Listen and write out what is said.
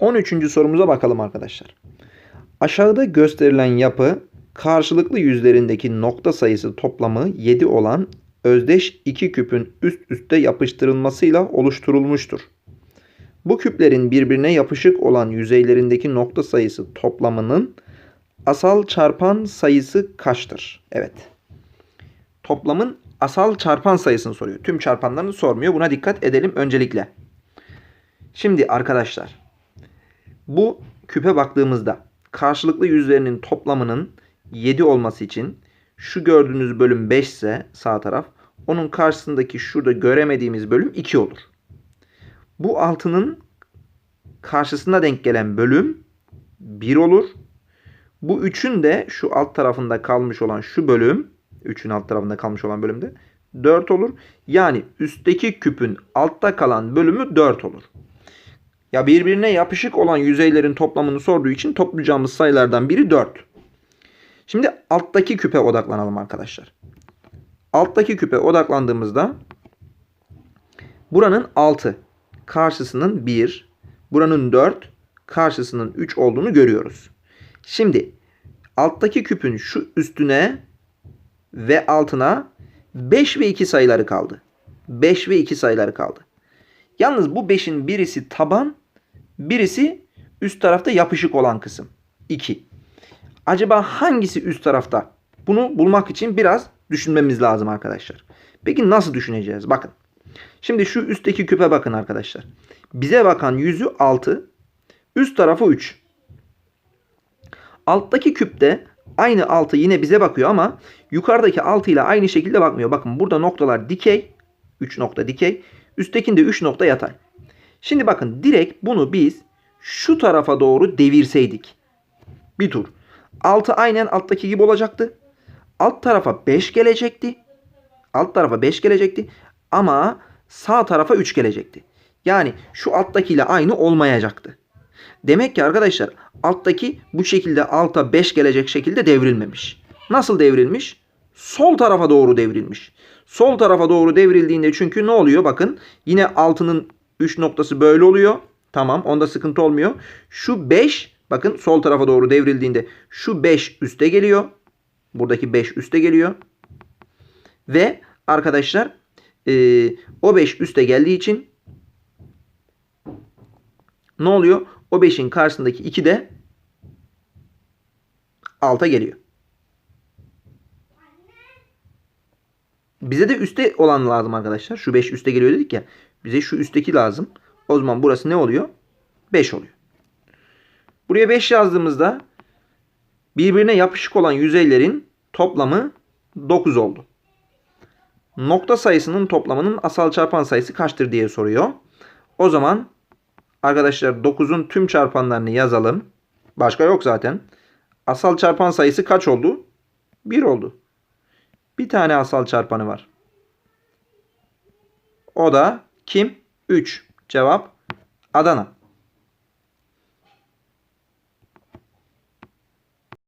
13. sorumuza bakalım arkadaşlar. Aşağıda gösterilen yapı karşılıklı yüzlerindeki nokta sayısı toplamı 7 olan özdeş iki küpün üst üste yapıştırılmasıyla oluşturulmuştur. Bu küplerin birbirine yapışık olan yüzeylerindeki nokta sayısı toplamının asal çarpan sayısı kaçtır? Evet. Toplamın asal çarpan sayısını soruyor. Tüm çarpanlarını sormuyor. Buna dikkat edelim öncelikle. Şimdi arkadaşlar bu küpe baktığımızda karşılıklı yüzlerinin toplamının 7 olması için şu gördüğünüz bölüm 5 ise sağ taraf onun karşısındaki şurada göremediğimiz bölüm 2 olur. Bu altının karşısına denk gelen bölüm 1 olur. Bu 3'ün de şu alt tarafında kalmış olan şu bölüm 3'ün alt tarafında kalmış olan bölümde 4 olur. Yani üstteki küpün altta kalan bölümü 4 olur. Ya birbirine yapışık olan yüzeylerin toplamını sorduğu için toplayacağımız sayılardan biri 4. Şimdi alttaki küpe odaklanalım arkadaşlar. Alttaki küpe odaklandığımızda buranın 6, karşısının 1, buranın 4, karşısının 3 olduğunu görüyoruz. Şimdi alttaki küpün şu üstüne ve altına 5 ve 2 sayıları kaldı. 5 ve 2 sayıları kaldı. Yalnız bu 5'in birisi taban, birisi üst tarafta yapışık olan kısım. 2. Acaba hangisi üst tarafta? Bunu bulmak için biraz düşünmemiz lazım arkadaşlar. Peki nasıl düşüneceğiz? Bakın. Şimdi şu üstteki küpe bakın arkadaşlar. Bize bakan yüzü 6, üst tarafı 3. Alttaki küpte aynı 6 yine bize bakıyor ama yukarıdaki 6 ile aynı şekilde bakmıyor. Bakın burada noktalar dikey, 3 nokta dikey. Üsttekinde 3 nokta yatay. Şimdi bakın direkt bunu biz şu tarafa doğru devirseydik. Bir tur. 6 aynen alttaki gibi olacaktı. Alt tarafa 5 gelecekti. Alt tarafa 5 gelecekti. Ama sağ tarafa 3 gelecekti. Yani şu alttakiyle aynı olmayacaktı. Demek ki arkadaşlar alttaki bu şekilde alta 5 gelecek şekilde devrilmemiş. Nasıl devrilmiş? Sol tarafa doğru devrilmiş. Sol tarafa doğru devrildiğinde çünkü ne oluyor? Bakın yine altının 3 noktası böyle oluyor. Tamam onda sıkıntı olmuyor. Şu 5 bakın sol tarafa doğru devrildiğinde şu 5 üste geliyor. Buradaki 5 üste geliyor. Ve arkadaşlar e, o 5 üste geldiği için ne oluyor? O 5'in karşısındaki 2 de alta geliyor. Bize de üste olan lazım arkadaşlar. Şu 5 üste geliyor dedik ya. Bize şu üstteki lazım. O zaman burası ne oluyor? 5 oluyor. Buraya 5 yazdığımızda birbirine yapışık olan yüzeylerin toplamı 9 oldu. Nokta sayısının toplamının asal çarpan sayısı kaçtır diye soruyor. O zaman arkadaşlar 9'un tüm çarpanlarını yazalım. Başka yok zaten. Asal çarpan sayısı kaç oldu? 1 oldu. Bir tane asal çarpanı var. O da kim? 3. Cevap Adana.